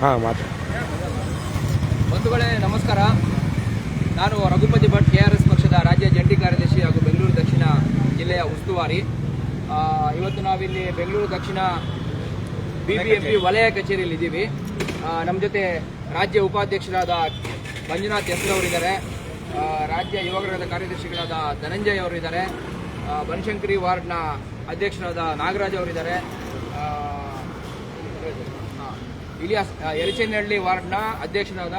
ಹಾಂ ಮಾತು. ಬಂಧುಗಳೇ ನಮಸ್ಕಾರ. ನಾನು Raghupati Bhat K R S ಪಕ್ಷದ ರಾಜ್ಯ ಜಂಟಿ ಕಾರ್ಯದರ್ಶಿ ಹಾಗೂ ಬೆಂಗಳೂರು ದಕ್ಷಿಣ ಜಿಲ್ಲೆಯ ಉಸ್ತುವಾರಿ. ಇವತ್ತು ನಾವಿಲ್ಲಿ ಬೆಂಗಳೂರು ದಕ್ಷಿಣ ಬಿ ಬಿ ಎಂ ಪಿ ವಲಯ ಕಚೇರಿಯಲ್ಲಿ ಇದ್ದೀವಿ. ನಮ್ಮ ಜೊತೆ ರಾಜ್ಯ ಉಪಾಧ್ಯಕ್ಷರಾದ ಮಂಜುನಾಥ್ ಎಸ್ ಅವರಿದ್ದಾರೆ ರಾಜ್ಯ ಯುವ ಘಟಕದ ಕಾರ್ಯದರ್ಶಿಗಳಾದ ಧನಂಜಯ್ ಅವರಿದ್ದಾರೆ. ಬನಶಂಕರಿ ವಾರ್ಡ್ನ ಅಧ್ಯಕ್ಷರಾದ ನಾಗರಾಜ್ ಅವರಿದ್ದಾರೆ ಆ, ಹಾ. ಇಲಿಯಾಸ್ ಆ, ವಾರ್ಡ್ನ ಅಧ್ಯಕ್ಷನಾದ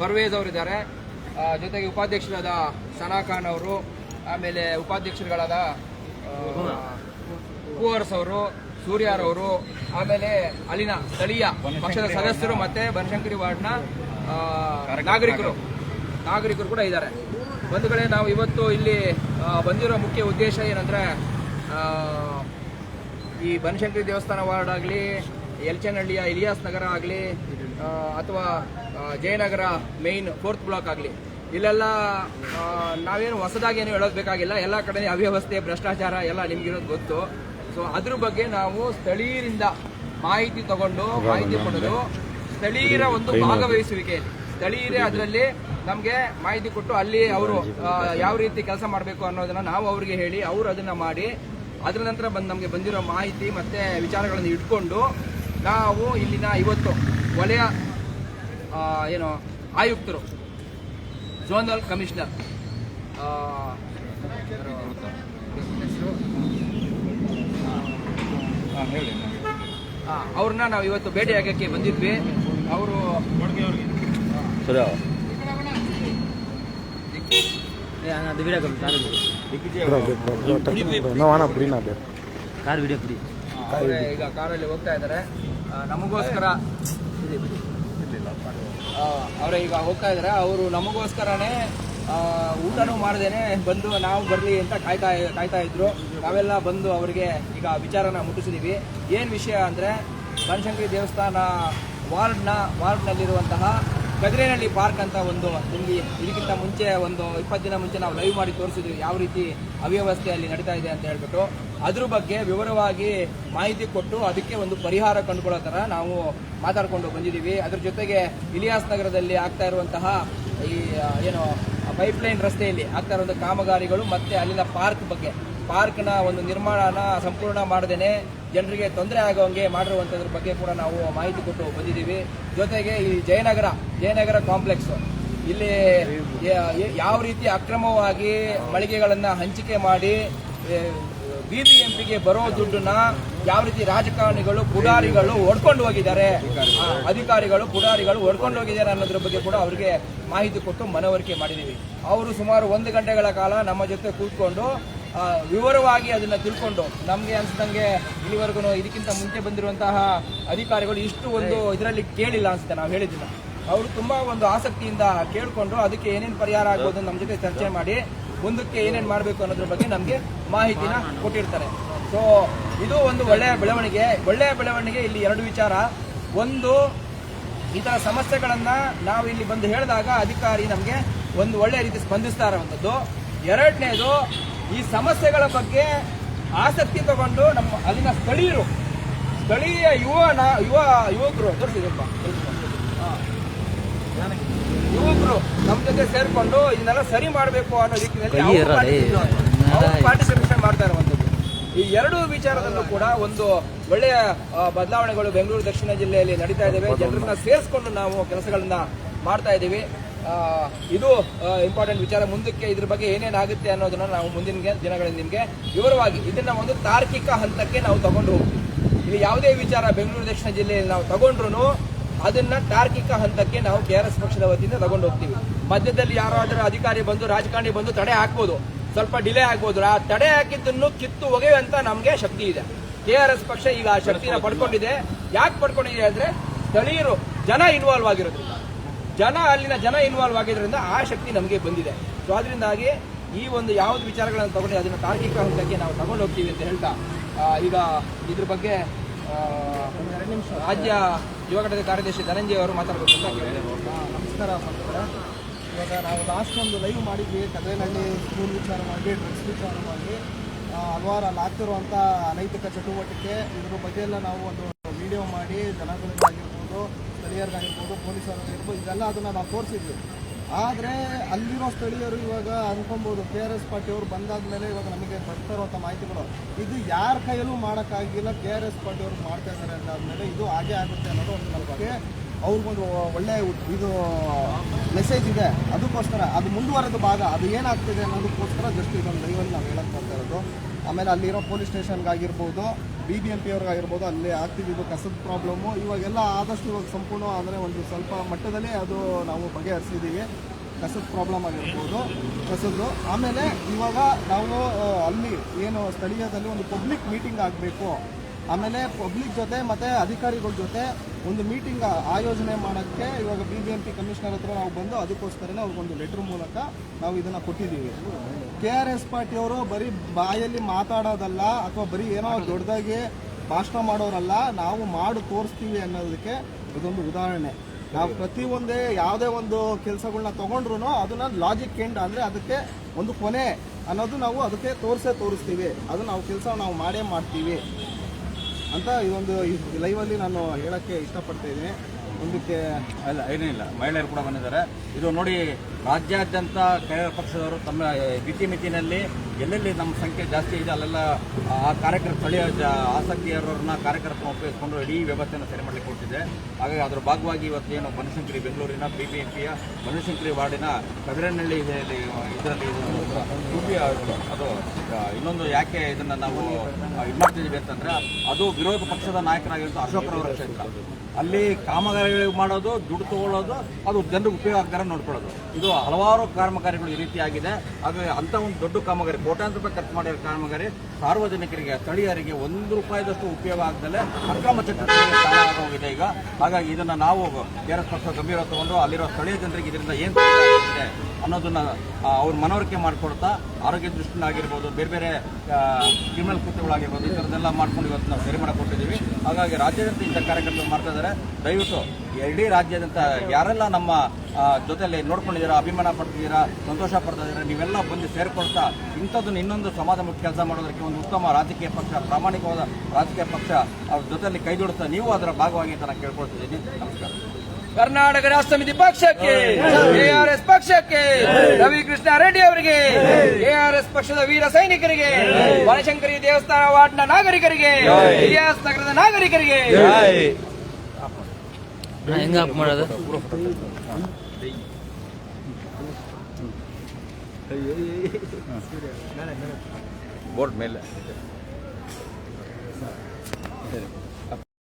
ಪರ್ವೇಜ್ ಅವರಿದ್ದಾರೆ. ಜೊತೆಗೆ ಉಪಾಧ್ಯಕ್ಷರಾದ ಸನಾ ಖಾನ್ ಅವರು ಆಮೇಲೆ ಉಪಾಧ್ಯಕ್ಷರುಗಳಾದ ಕುವರ್ಸ್ ಅವರು ಸೂರ್ಯಾರವರು ಆಮೇಲೆ ಅಲ್ಲಿನ ಸ್ಥಳೀಯ ಪಕ್ಷದ ಸದಸ್ಯರು ಮತ್ತೆ ಬನಶಂಕರಿ ವಾರ್ಡ್ನ ನಾಗರಿಕರು ನಾಗರಿಕರು ಕೂಡ ಇದ್ದಾರೆ. ಬಂಧುಗಳೇ ನಾವು ಇವತ್ತು ಇಲ್ಲಿ ಬಂದಿರೋ ಮುಖ್ಯ ಉದ್ದೇಶ ಏನಂದ್ರೆ ಈ ಬನಶಂಕರಿ ದೇವಸ್ಥಾನ ವಾರ್ಡ್ ಆಗಲಿ ಯಲ್ಚನಹಳ್ಳಿಯ ಇಲಿಯಾಸ್ ನಗರ ಆಗಲಿ ಅಥವಾ ಜಯನಗರ ಮೇಯ್ನ್ ಫೋರ್ತ್ ಬ್ಲಾಕ್ ಆಗಲಿ. ಇಲ್ಲೆಲ್ಲ ನಾವೇನು ಹೊಸದಾಗಿ ಏನು ಹೇಳೋದು ಬೇಕಾಗಿಲ್ಲ ಎಲ್ಲ ಕಡೆ ಅವ್ಯವಸ್ಥೆ ಭ್ರಷ್ಟಾಚಾರ ಎಲ್ಲ ನಿಮಗಿರೋದು ಗೊತ್ತು. ಸೊ ಅದ್ರ ಬಗ್ಗೆ ನಾವು ಸ್ಥಳೀಯರಿಂದ ಮಾಹಿತಿ ತಗೊಂಡು ಮಾಹಿತಿ ಪಡೆದು ಸ್ಥಳೀಯರ ಒಂದು ಭಾಗವಹಿಸುವಿಕೆ. ಸ್ಥಳೀಯರೇ ಅದರಲ್ಲಿ ನಮಗೆ ಮಾಹಿತಿ ಕೊಟ್ಟು ಅಲ್ಲಿ ಅವರು ಯಾವ ರೀತಿ ಕೆಲಸ ಮಾಡಬೇಕು ಅನ್ನೋದನ್ನ ನಾವು ಅವರಿಗೆ ಹೇಳಿ ಅವರು ಅದನ್ನ ಮಾಡಿ ಅದರ ನಂತರ ಬಂದು ನಮಗೆ ಬಂದಿರೋ ಮಾಹಿತಿ ಮತ್ತೆ ವಿಚಾರಗಳನ್ನು ಇಟ್ಕೊಂಡು ನಾವು ಇಲ್ಲಿನ ಇವತ್ತು ವಲಯ ಆ, ಏನು ಆಯುಕ್ತರು ಝೋನಲ್ ಕಮಿಷನರ್ ಆ, ಹೆಸ್ರು? ಆ, ಅವ್ರನ್ನ ನಾವು ಇವತ್ತು ಭೇಟಿ ಆಗಕ್ಕೆ ಬಂದಿದ್ವಿ ಅವರು ಈಗ ಕಾರಲ್ಲಿ ಹೋಗ್ತಾ ಇದ್ದಾರೆ. ನಮಗೋಸ್ಕರ ಅವರೇ ಈಗ ಹೋಗ್ತಾ ಇದ್ದಾರೆ ಅವರು ನಮಗೋಸ್ಕರನೇ ಊಟನೂ ಮಾಡ್ದೇನೆ ಬಂದು ನಾವು ಬರಲಿ ಅಂತ ಕಾಯ್ತಾ ಕಾಯ್ತಾ ಇದ್ರು. ನಾವೆಲ್ಲ ಬಂದು ಅವರಿಗೆ ಈಗ ವಿಚಾರನ ಮುಟ್ಟಿಸಿದೀವಿ. ಏನು ವಿಷಯ ಅಂದರೆ ಬನಶಂಕರಿ ದೇವಸ್ಥಾನ ವಾರ್ಡ್ನ ವಾರ್ಡ್ನಲ್ಲಿರುವಂತಹ ಗದ್ರೇನಹಳ್ಳಿ ಪಾರ್ಕ್ ಅಂತ ಒಂದು ನಿಮಗೆ ಇದಕ್ಕಿಂತ ಮುಂಚೆ ಒಂದು ಇಪ್ಪತ್ತು ದಿನ ಮುಂಚೆ ನಾವು ಲೈವ್ ಮಾಡಿ ತೋರಿಸಿದ್ವಿ ಯಾವ ರೀತಿ ಅವ್ಯವಸ್ಥೆ ಅಲ್ಲಿ ನಡೀತಾ ಇದೆ ಅಂತ ಹೇಳ್ಬಿಟ್ಟು. ಅದ್ರ ಬಗ್ಗೆ ವಿವರವಾಗಿ ಮಾಹಿತಿ ಕೊಟ್ಟು ಅದಕ್ಕೆ ಒಂದು ಪರಿಹಾರ ಕಂಡುಕೊಳ್ಳೋ ಥರ ನಾವು ಮಾತಾಡ್ಕೊಂಡು ಬಂದಿದ್ದೀವಿ. ಅದ್ರ ಜೊತೆಗೆ ಇಲಿಯಾಸ್ ನಗರದಲ್ಲಿ ಆಗ್ತಾ ಇರುವಂತಹ ಈ ಏನು ಪೈಪ್ಲೈನ್ ರಸ್ತೆಯಲ್ಲಿ ಆಗ್ತಾ ಇರುವಂಥ ಕಾಮಗಾರಿಗಳು ಮತ್ತೆ ಅಲ್ಲಿನ ಪಾರ್ಕ್ ಬಗ್ಗೆ. ಪಾರ್ಕ್ನ ಒಂದು ನಿರ್ಮಾಣನ ಸಂಪೂರ್ಣ ಮಾಡದೇನೆ. ಜನರಿಗೆ ತೊಂದರೆ ಆಗೋಂಗೆ ಮಾಡಿರುವಂಥದ್ರ ಬಗ್ಗೆ ಕೂಡ ನಾವು ಮಾಹಿತಿ ಕೊಟ್ಟು ಬಂದಿದ್ದೀವಿ. ಜೊತೆಗೆ ಈ ಜಯನಗರ ಜಯನಗರ ಕಾಂಪ್ಲೆಕ್ಸ್ ಇಲ್ಲಿ ಯಾವ ರೀತಿ ಅಕ್ರಮವಾಗಿ ಮಳಿಗೆಗಳನ್ನ ಹಂಚಿಕೆ ಮಾಡಿ ಬಿಬಿಎಂಪಿಗೆ ಬರೋ ದುಡ್ಡನ್ನ ಯಾವ ರೀತಿ ರಾಜಕಾರಣಿಗಳು, ಪುಡಾರಿಗಳು ಹೊಡ್ಕೊಂಡು ಹೋಗಿದ್ದಾರೆ. ಅಧಿಕಾರಿಗಳು, ಪುಡಾರಿಗಳು ಹೊಡ್ಕೊಂಡು ಹೋಗಿದ್ದಾರೆ ಅನ್ನೋದ್ರ ಬಗ್ಗೆ ಕೂಡ ಅವರಿಗೆ ಮಾಹಿತಿ ಕೊಟ್ಟು ಮನವರಿಕೆ ಮಾಡಿದ್ದೀವಿ. ಅವರು ಸುಮಾರು ಒಂದು ಗಂಟೆಗಳ ಕಾಲ ನಮ್ಮ ಜೊತೆ ಕೂತ್ಕೊಂಡು ವಿವರವಾಗಿ ಅದನ್ನು ತಿಳ್ಕೊಂಡು ನಮಗೆ ಅನಿಸ್ದಂಗೆ ಇಲ್ಲಿವರೆಗೂ ಇದಕ್ಕಿಂತ ಮುಂಚೆ ಬಂದಿರುವಂತಹ ಅಧಿಕಾರಿಗಳು ಇಷ್ಟು ಒಂದು ಇದರಲ್ಲಿ ಕೇಳಿಲ್ಲ ಅನ್ಸುತ್ತೆ, ನಾವು ಹೇಳಿದ್ದಿಲ್ಲ. ಅವರು ತುಂಬಾ ಒಂದು ಆಸಕ್ತಿಯಿಂದ ಕೇಳಿಕೊಂಡು ಅದಕ್ಕೆ ಏನೇನು ಪರಿಹಾರ ಆಗ್ಬೋದು ನಮ್ಮ ಜೊತೆ ಚರ್ಚೆ ಮಾಡಿ, ಮುಂದಕ್ಕೆ ಏನೇನು ಮಾಡಬೇಕು ಅನ್ನೋದ್ರ ಬಗ್ಗೆ ನಮಗೆ ಮಾಹಿತಿನ ಕೊಟ್ಟಿರ್ತಾರೆ. ಸೊ ಇದು ಒಂದು ಒಳ್ಳೆಯ ಬೆಳವಣಿಗೆ. ಒಳ್ಳೆಯ ಬೆಳವಣಿಗೆ ಇಲ್ಲಿ ಎರಡು ವಿಚಾರ. ಒಂದು ಸಮಸ್ಯೆಗಳನ್ನು ಸಮಸ್ಯೆಗಳನ್ನ ನಾವು ಇಲ್ಲಿ ಬಂದು ಹೇಳಿದಾಗ ಅಧಿಕಾರಿ ನಮಗೆ ಒಂದು ಒಳ್ಳೆಯ ರೀತಿ ಸ್ಪಂದಿಸ್ತಾ ಇರುವಂಥದ್ದು. ಎರಡನೇದು ಈ ಸಮಸ್ಯೆಗಳ ಬಗ್ಗೆ ಆಸಕ್ತಿ ತಗೊಂಡು ನಮ್ಮ ಅಲ್ಲಿನ ಸ್ಥಳೀಯರು ಸ್ಥಳೀಯ ಯುವ ಯುವ ಯುವಕರು ತೋರಿಸಿದಪ್ಪ ಯುವಕರು ನಮ್ಮ ಜೊತೆ ಸೇರ್ಕೊಂಡು ಇದನ್ನೆಲ್ಲ ಸರಿ ಮಾಡಬೇಕು ಅನ್ನೋ ರೀತಿಯಲ್ಲಿ ಪಾರ್ಟಿಸಿಪೇಷನ್ ಮಾಡ್ತಾ ಇರುವಂಥದ್ದು. ಈ ಎರಡು ವಿಚಾರದಲ್ಲೂ ಕೂಡ ಒಂದು ಒಳ್ಳೆಯ ಬದಲಾವಣೆಗಳು ಬೆಂಗಳೂರು ದಕ್ಷಿಣ ಜಿಲ್ಲೆಯಲ್ಲಿ ನಡೀತಾ ಇದ್ದಾವೆ. ಜನರನ್ನ ಸೇರಿಸ್ಕೊಂಡು ನಾವು ಕೆಲಸಗಳನ್ನ ಮಾಡ್ತಾ ಇದ್ದೀವಿ. ಇದು ಇಂಪಾರ್ಟೆಂಟ್ ವಿಚಾರ. ಮುಂದಕ್ಕೆ ಇದ್ರ ಬಗ್ಗೆ ಏನೇನಾಗುತ್ತೆ ಅನ್ನೋದನ್ನ ನಾವು ಮುಂದಿನ ದಿನಗಳಲ್ಲಿ ನಿಮಗೆ ವಿವರವಾಗಿ ಇದನ್ನ ಒಂದು ತಾರ್ಕಿಕ ಹಂತಕ್ಕೆ ನಾವು ತಗೊಂಡು ಹೋಗ್ತೀವಿ. ಇಲ್ಲಿ ಯಾವುದೇ ವಿಚಾರ ಬೆಂಗಳೂರು ದಕ್ಷಿಣ ಜಿಲ್ಲೆಯಲ್ಲಿ ನಾವು ತಗೊಂಡ್ರು ಅದನ್ನ ತಾರ್ಕಿಕ ಹಂತಕ್ಕೆ ನಾವು ಕೆ ಆರ್ ಎಸ್ ಪಕ್ಷದ ವತಿಯಿಂದ ತಗೊಂಡು ಹೋಗ್ತೀವಿ. ಮಧ್ಯದಲ್ಲಿ ಯಾರಾದರೂ ಅಧಿಕಾರಿ ಬಂದು, ರಾಜಕಾರಣಿ ಬಂದು ತಡೆ ಹಾಕ್ಬೋದು. ಸ್ವಲ್ಪ ಡಿಲೇ ಆಗ್ಬೋದು. ಆ ತಡೆ ಹಾಕಿದ್ದನ್ನು ಕಿತ್ತು ಒಗೆಯುವಂತ ನಮಗೆ ಶಕ್ತಿ ಇದೆ. ಕೆ ಆರ್ ಎಸ್ ಪಕ್ಷ ಈಗ ಆ ಶಕ್ತಿನ ಪಡ್ಕೊಂಡಿದೆ. ಯಾಕೆ ಪಡ್ಕೊಂಡಿದೆ ಅಂದ್ರೆ ಸ್ಥಳೀಯರು ಜನ ಇನ್ವಾಲ್ವ್ ಆಗಿರೋದ್ರಿಂದ. ಜನ ಅಲ್ಲಿನ ಜನ ಇನ್ವಾಲ್ವ್ ಆಗಿದ್ರಿಂದ ಆ ಶಕ್ತಿ ನಮಗೆ ಬಂದಿದೆ. ಸೊ ಅದರಿಂದಾಗಿ ಈ ಒಂದು ಯಾವ್ದು ವಿಚಾರಗಳನ್ನು ತಗೊಂಡು ಅದನ್ನು ತಾರ್ಕಿಕ ಹಂತಕ್ಕೆ ನಾವು ತಗೊಂಡು ಹೋಗ್ತೀವಿ ಅಂತ ಹೇಳ್ತಾ ಈಗ ಇದ್ರ ಬಗ್ಗೆ ರಾಜ್ಯ ಯುವ ಘಟಕ ಕಾರ್ಯದರ್ಶಿ ಧನಂಜಯ ಅವರು ಮಾತಾಡಬೇಕು ಅಂತ ನಮಸ್ಕಾರ ಇವಾಗ ನಾವು ಲಾಸ್ಟ್ ಒಂದು ಲೈವ್ ಮಾಡಿದ್ವಿ ಕದ್ರೇನಹಳ್ಳಿ ಸ್ಕೂಲ್ ಮಾಡಿ ಡ್ರಗ್ಸ್ ವಿಚಾರ ಮಾಡಿ. ಹಲವಾರು ಅಲ್ಲಿ ಆಗ್ತಿರುವಂಥ ಅನೈತಿಕ ಚಟುವಟಿಕೆ, ಇದ್ರ ಬಗ್ಗೆ ಎಲ್ಲ ನಾವು ಒಂದು ವಿಡಿಯೋ ಮಾಡಿ ಜನಗಳಿಗಾಗಿರ್ಬೋದು ಆಗಿರ್ಬೋದು, ಸ್ಥಳೀಯರಿಗಾಗಿರ್ಬೋದು, ಪೊಲೀಸರಾಗಿರ್ಬೋದು ಇದೆಲ್ಲ ಅದನ್ನು ನಾವು ತೋರಿಸಿದ್ವಿ. ಆದರೆ ಅಲ್ಲಿರೋ ಸ್ಥಳೀಯರು ಇವಾಗ ಅನ್ಕೊಬೋದು, ಕೆ ಆರ್ ಎಸ್ ಪಾರ್ಟಿಯವರು ಬಂದಾದ್ಮೇಲೆ ಇವಾಗ ನಮಗೆ ಬರ್ತಾ ಇರುವಂಥ ಮಾಹಿತಿಗಳು. ಇದು ಯಾರ ಕೈಯಲ್ಲೂ ಮಾಡೋಕ್ಕಾಗಿಲ್ಲ, ಕೆ ಆರ್ ಎಸ್ ಪಾರ್ಟಿಯವರು ಮಾಡ್ತಾ ಇದ್ದಾರೆ ಅಂದಾದ್ಮೇಲೆ ಇದು ಹಾಗೆ ಆಗುತ್ತೆ ಅನ್ನೋದು ಒಂದು ನಮಗೆ ಅವ್ರಿಗೊಂದು ಒಳ್ಳೆ ಇದು ಮೆಸೇಜ್ ಇದೆ. ಅದಕ್ಕೋಸ್ಕರ ಅದು ಮುಂದುವರೆದ ಭಾಗ ಅದು ಏನಾಗ್ತಿದೆ ಅನ್ನೋದಕ್ಕೋಸ್ಕರ ಜಸ್ಟ್ ಇದೊಂದು ಲೈವಲ್ಲಿ ನಾವು ಹೇಳಕ್ ಬರ್ತಾ ಇರೋದು. ಆಮೇಲೆ ಅಲ್ಲಿರೋ ಪೊಲೀಸ್ ಸ್ಟೇಷನ್ಗಾಗಿರ್ಬೋದು ಬಿ ಬಿ ಎಂ ಪಿ ಅವ್ರಿಗಾಗಿರ್ಬೋದು ಅಲ್ಲಿ ಆಗ್ತಿದ್ದು ಕಸದ ಪ್ರಾಬ್ಲಮ್ಮು ಇವಾಗೆಲ್ಲ ಆದಷ್ಟು ಇವಾಗ ಸಂಪೂರ್ಣ ಅಂದರೆ ಒಂದು ಸ್ವಲ್ಪ ಮಟ್ಟದಲ್ಲಿ ಅದು ನಾವು ಬಗೆಹರಿಸಿದ್ದೀವಿ ಕಸದ ಪ್ರಾಬ್ಲಮ್ ಆಗಿರ್ಬೋದು, ಕಸದ್ದು. ಆಮೇಲೆ ಇವಾಗ ನಾವು ಅಲ್ಲಿ ಏನು ಸ್ಥಳೀಯದಲ್ಲಿ ಒಂದು ಪಬ್ಲಿಕ್ ಮೀಟಿಂಗ್ ಆಗಬೇಕು. ಆಮೇಲೆ ಪಬ್ಲಿಕ್ ಜೊತೆ ಮತ್ತು ಅಧಿಕಾರಿಗಳ ಜೊತೆ ಒಂದು ಮೀಟಿಂಗ್ ಆಯೋಜನೆ ಮಾಡೋಕ್ಕೆ ಇವಾಗ B B M P commissioner ಹತ್ರ ನಾವು ಬಂದು ಅದಕ್ಕೋಸ್ಕರನೇ ಅವ್ರಿಗೊಂದು ಲೆಟ್ರ್ ಮೂಲಕ ನಾವು ಇದನ್ನು ಕೊಟ್ಟಿದ್ದೀವಿ. ಕೆ ಆರ್ ಎಸ್ ಪಾರ್ಟಿಯವರು ಬರೀ ಬಾಯಲ್ಲಿ ಮಾತಾಡೋದಲ್ಲ ಅಥವಾ ಬರೀ ಏನೋ ದೊಡ್ಡದಾಗಿ ಭಾಷಣ ಮಾಡೋರಲ್ಲ, ನಾವು ಮಾಡಿ ತೋರಿಸ್ತೀವಿ ಅನ್ನೋದಕ್ಕೆ ಇದೊಂದು ಉದಾಹರಣೆ. ನಾವು ಪ್ರತಿಯೊಂದೇ ಯಾವುದೇ ಒಂದು ಕೆಲಸಗಳನ್ನ ತೊಗೊಂಡ್ರು ಅದನ್ನ ಲಾಜಿಕ್ ಎಂಡ್ ಅಂದರೆ ಅದಕ್ಕೆ ಒಂದು ಕೊನೆ ಅನ್ನೋದು ನಾವು ಅದಕ್ಕೆ ತೋರಿಸೇ ತೋರಿಸ್ತೀವಿ. ಅದು ನಾವು ಕೆಲಸ ನಾವು ಮಾಡೇ ಮಾಡ್ತೀವಿ. ಅಂತ ಈ ಒಂದು ಲೈವಲ್ಲಿ ನಾನು ಹೇಳಕ್ಕೆ ಇಷ್ಟಪಡ್ತಾ ಇದ್ದೀನಿ. ಮುಂದಕ್ಕೆ, ಅಲ್ಲ, ಏನಿಲ್ಲ, ಮಹಿಳೆಯರು ಕೂಡ ಬಂದಿದ್ದಾರೆ. ಇದು ನೋಡಿ ರಾಜ್ಯಾದ್ಯಂತ ಕೈಗಾರ ಪಕ್ಷದವರು ತಮ್ಮ ಮಿತಿನಲ್ಲಿ ಎಲ್ಲೆಲ್ಲಿ ನಮ್ಮ ಸಂಖ್ಯೆ ಜಾಸ್ತಿ ಇದೆ, ಅಲ್ಲೆಲ್ಲ, ಆ, ಕಾರ್ಯಕರ್ತ ಸ್ಥಳೀಯ ಆಸಕ್ತಿ ಇರೋರನ್ನ ಕಾರ್ಯಕರ್ತನ ಉಪಯೋಗಿಸಿಕೊಂಡು ಇಡೀ ವ್ಯವಸ್ಥೆಯನ್ನು ಸರಿ ಮಾಡಲಿಕ್ಕೆ ಕೊಟ್ಟಿದೆ ಹಾಗಾಗಿ ಅದರ ಭಾಗವಾಗಿ ಇವತ್ತೇನು ಬನಶಂಕರಿ ಬೆಂಗಳೂರಿನ ಬಿ ಬಿ ಎಂ ಪಿಯ ಬನಶಂಕರಿ ವಾರ್ಡಿನ ಕದಿರನಹಳ್ಳಿ ಇದರಲ್ಲಿ ಅದು ಇನ್ನೊಂದು ಯಾಕೆ ಇದನ್ನು ನಾವು ಇದು ಮಾಡ್ತಿದ್ದೀವಿ ಅಂತಂದ್ರೆ ಅದು ವಿರೋಧ ಪಕ್ಷದ ನಾಯಕರಾಗಿರುವಂಥ ಅಶೋಕರವರ ಕ್ಷೇತ್ರ. ಅಲ್ಲಿ ಕಾಮಗಾರಿಗಳು ಮಾಡೋದು, ದುಡ್ಡು ತಗೊಳ್ಳೋದು, ಅದು ಜನರಿಗೆ ಉಪಯೋಗ ಆಗ್ತಾರೆ ನೋಡ್ಕೊಳ್ಳೋದು. ಇದು ಹಲವಾರು ಕಾಮಗಾರಿಗಳು ಈ ರೀತಿಯಾಗಿದೆ. ಹಾಗಾಗಿ ಅಂತ ಒಂದು ದೊಡ್ಡ ಕಾಮಗಾರಿ, ಕೋಟ್ಯಾಂತರ ರೂಪಾಯಿ ಖರ್ಚು ಮಾಡಿರೋ ಕಾಮಗಾರಿ ಸಾರ್ವಜನಿಕರಿಗೆ, ಸ್ಥಳೀಯರಿಗೆ ಒಂದು ರೂಪಾಯಿದಷ್ಟು ಉಪಯೋಗ ಆಗದಲ್ಲೇ ಅಕ್ರಮ ಚಟುವಟಿಕೆಗೆ ಕಾರಣ ಆಗೋಗಿದೆ ಈಗ. ಹಾಗಾಗಿ ಇದನ್ನ ನಾವು ಕೆ ಪಕ್ಷ ಗಂಭೀರ ತಗೊಂಡು ಅಲ್ಲಿರೋ ಸ್ಥಳೀಯ ಜನರಿಗೆ ಇದರಿಂದ ಏನು ತೊಂದರೆ ಅನ್ನೋದನ್ನು ಅವ್ರ ಮನವರಿಕೆ ಮಾಡಿಕೊಡ್ತಾ ಆರೋಗ್ಯ ದೃಷ್ಟಿಯಿಂದ ಆಗಿರ್ಬೋದು ಬೇರೆ ಬೇರೆ ಕ್ರಿಮಿನಲ್ ಕೃತ್ಯಗಳಾಗಿರ್ಬೋದು, ಈ ಥರದ್ದೆಲ್ಲ ಮಾಡ್ಕೊಂಡು ಇವತ್ತು ನಾವು ಸರಿ ಮಾಡಿಕೊಟ್ಟಿದ್ದೀವಿ. ಹಾಗಾಗಿ ರಾಜ್ಯಾದ್ಯಂತ ಇಂಥ ಕಾರ್ಯಕ್ರಮ ಮಾಡ್ತಾ ಇದ್ದಾರೆ. ದಯವಿಟ್ಟು ಇಡೀ ರಾಜ್ಯಾದ್ಯಂತ ಯಾರೆಲ್ಲ ನಮ್ಮ ಜೊತೆಯಲ್ಲಿ ನೋಡ್ಕೊಂಡಿದ್ದೀರಾ, ಅಭಿಮಾನ ಪಡ್ತಿದ್ದೀರಾ, ಸಂತೋಷ ಪಡ್ತಾ ಇದ್ದೀರಾ ನೀವೆಲ್ಲ ಬಂದು ಸೇರ್ಕೊಳ್ತಾ ಇಂಥದ್ದನ್ನು ಇನ್ನೊಂದು ಸಮಾಜಮುಖಿ ಕೆಲಸ ಮಾಡೋದಕ್ಕೆ ಒಂದು ಉತ್ತಮ ರಾಜಕೀಯ ಪಕ್ಷ, ಪ್ರಾಮಾಣಿಕವಾದ ರಾಜಕೀಯ ಪಕ್ಷ ಅವ್ರ ಜೊತೆಯಲ್ಲಿ ಕೈ ಜೋಡಿಸ್ತಾ ನೀವು ಅದರ ಭಾಗವಾಗಿ ಅಂತ ನಾನು ಕೇಳ್ಕೊಳ್ತಿದ್ದೀನಿ. ನಮಸ್ಕಾರ. ಕರ್ನಾಟಕ ರಾಷ್ಟ್ರ ಸಮಿತಿ ಪಕ್ಷಕ್ಕೆ ಎಆರ್ಎಸ್ ಪಕ್ಷಕ್ಕೆ ರವಿ ಕೃಷ್ಣ ರೆಡ್ಡಿ ಅವರಿಗೆ ಎಆರ್ಎಸ್ ಪಕ್ಷದ ವೀರ ಸೈನಿಕರಿಗೆ ಬನಶಂಕರಿ ದೇವಸ್ಥಾನ ವಾರ್ಡ್ನ ನಾಗರಿಕರಿಗೆ ಇತಿಹಾಸ ನಗರದ ನಾಗರಿಕರಿಗೆ. ಮಾಡೋದು? ಬೋರ್ಡ್ ಮೇಲೆ.